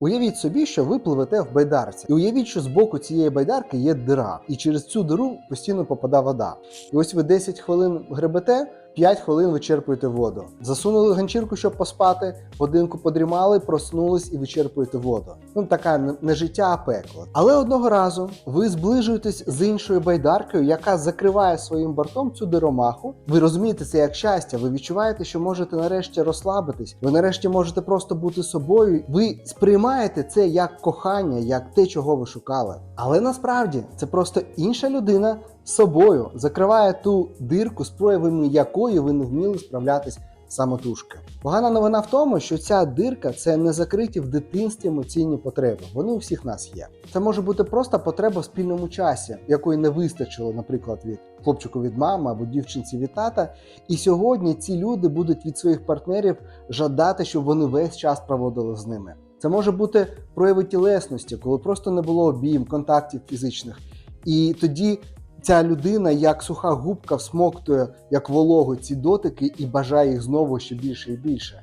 Уявіть собі, що ви пливете в байдарці, і уявіть, що з боку цієї байдарки є дира, і через цю диру постійно попадає вода. І ось ви 10 хвилин гребете, 5 хвилин вичерпуєте воду. Засунули ганчірку, щоб поспати, годинку подрімали, проснулись і вичерпуєте воду. Ну така не- життя, а пекло. Але одного разу ви зближуєтесь з іншою байдаркою, яка закриває своїм бортом цю диромаху. Ви розумієте це як щастя. Ви відчуваєте, що можете нарешті розслабитись. Ви нарешті можете просто бути собою. Ви сприймаєте це як кохання, як те, чого ви шукали. Але насправді це просто інша людина собою закриває ту дирку, з проявами якої ви не вміли справлятись самотужки. Погана новина в тому, що ця дирка це не закриті в дитинстві емоційні потреби. Вони у всіх нас є. Це може бути просто потреба в спільному часі, якої не вистачило, наприклад, від хлопчику від мами або дівчинці від тата. І сьогодні ці люди будуть від своїх партнерів жадати, щоб вони весь час проводили з ними. Це може бути прояви тілесності, коли просто не було обійм, контактів фізичних. І тоді ця людина, як суха губка, всмоктує як вологу ці дотики і бажає їх знову ще більше і більше.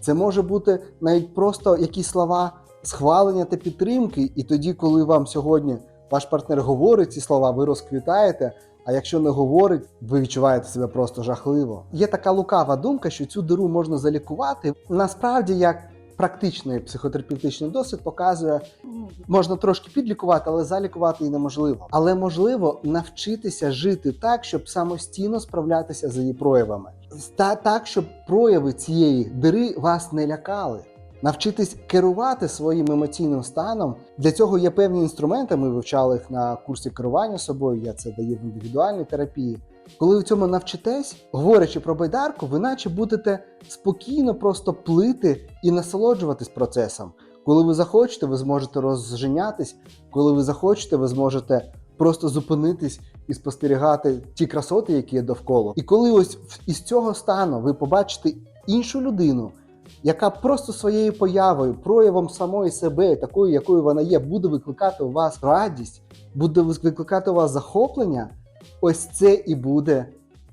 Це може бути навіть просто якісь слова схвалення та підтримки, і тоді, коли вам сьогодні ваш партнер говорить ці слова, ви розквітаєте. А якщо не говорить, ви відчуваєте себе просто жахливо. Є така лукава думка, що цю диру можна залікувати. Насправді, як практичний психотерапевтичний досвід показує, можна трошки підлікувати, але залікувати і неможливо. Але можливо навчитися жити так, щоб самостійно справлятися з її проявами, та так, щоб прояви цієї дири вас не лякали. Навчитись керувати своїм емоційним станом. Для цього є певні інструменти. Ми вивчали їх на курсі керування собою. Я це даю в індивідуальній терапії. Коли ви цьому навчитесь, говорячи про байдарку, ви наче будете спокійно просто плити і насолоджуватись процесом. Коли ви захочете, ви зможете розженятись. Коли ви захочете, ви зможете просто зупинитись і спостерігати ті красоти, які є довкола. І коли ось із цього стану ви побачите іншу людину, яка просто своєю появою, проявом самої себе, такою, якою вона є, буде викликати у вас радість, буде викликати у вас захоплення, ось це і буде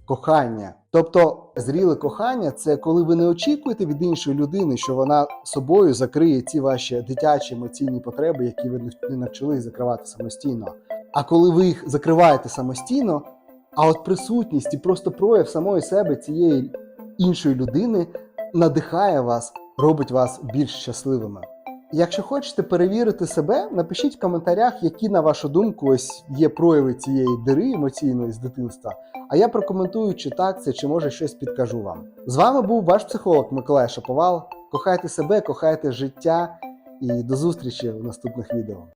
кохання. Тобто, зріле кохання це коли ви не очікуєте від іншої людини, що вона собою закриє ці ваші дитячі емоційні потреби, які ви не навчились закривати самостійно. А коли ви їх закриваєте самостійно, а от присутність і просто прояв самої себе цієї іншої людини надихає вас, робить вас більш щасливими. Якщо хочете перевірити себе, напишіть в коментарях, які, на вашу думку, ось є прояви цієї дири емоційної з дитинства. А я прокоментую, чи так це, чи може щось підкажу вам. З вами був ваш психолог Миколай Шаповал. Кохайте себе, кохайте життя і до зустрічі в наступних відео.